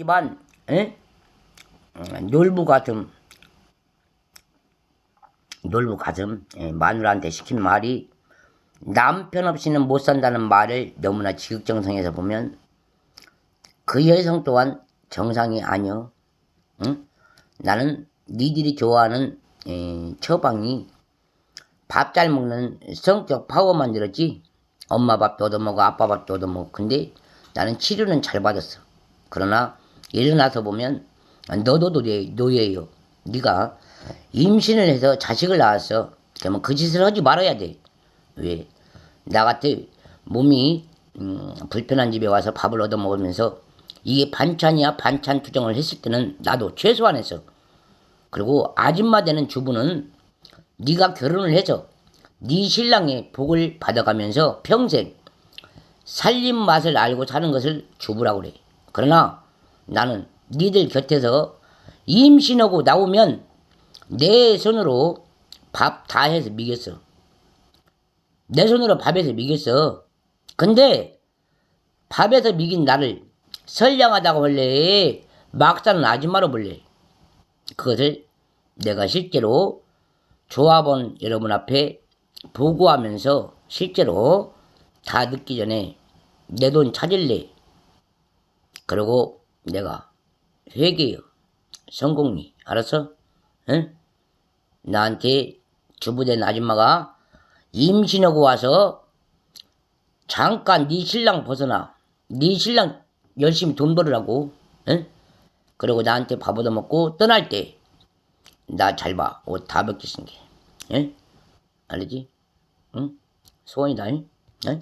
하지만 에? 음, 놀부 가슴. 놀부 가슴 예, 마누라한테 시킨 말이 남편 없이는 못 산다는 말을 너무나 지극정성해서 보면 그 여성 또한 정상이 아니여 응? 나는 니들이 좋아하는 에, 처방이 밥 잘 먹는 성격 파워 만 들었지. 엄마 밥도 얻어먹어 아빠 밥도 얻어먹어. 근데 나는 치료는 잘 받았어. 그러나 일어나서 보면 너도 노예, 노예요 네가 임신을 해서 자식을 낳았어 그러면 그 짓을 하지 말아야 돼 왜? 나 같아 몸이 음, 불편한 집에 와서 밥을 얻어 먹으면서 이게 반찬이야 반찬 투정을 했을 때는 나도 최소한 했어 그리고 아줌마 되는 주부는 네가 결혼을 해서 네 신랑의 복을 받아가면서 평생 살림 맛을 알고 사는 것을 주부라고 그래. 그러나 나는 니들 곁에서 임신하고 나오면 내 손으로 밥 다 해서 미겠어. 내 손으로 밥해서 미겠어. 근데 밥에서 미긴 나를 선량하다고 볼래? 막사는 아줌마로 볼래? 그것을 내가 실제로 조합원 여러분 앞에 보고하면서 실제로 다 늦기 전에 내 돈 찾을래. 그리고 내가 회개요. 성공리. 알았어? 응? 나한테 주부된 아줌마가 임신하고 와서 잠깐 네 신랑 벗어나. 네 신랑 열심히 돈 벌으라고. 응? 그리고 나한테 밥 얻어먹고 떠날 때 나 잘 봐. 옷 다 벗겼은 게. 응? 알지? 응? 소원이다. 응? 응?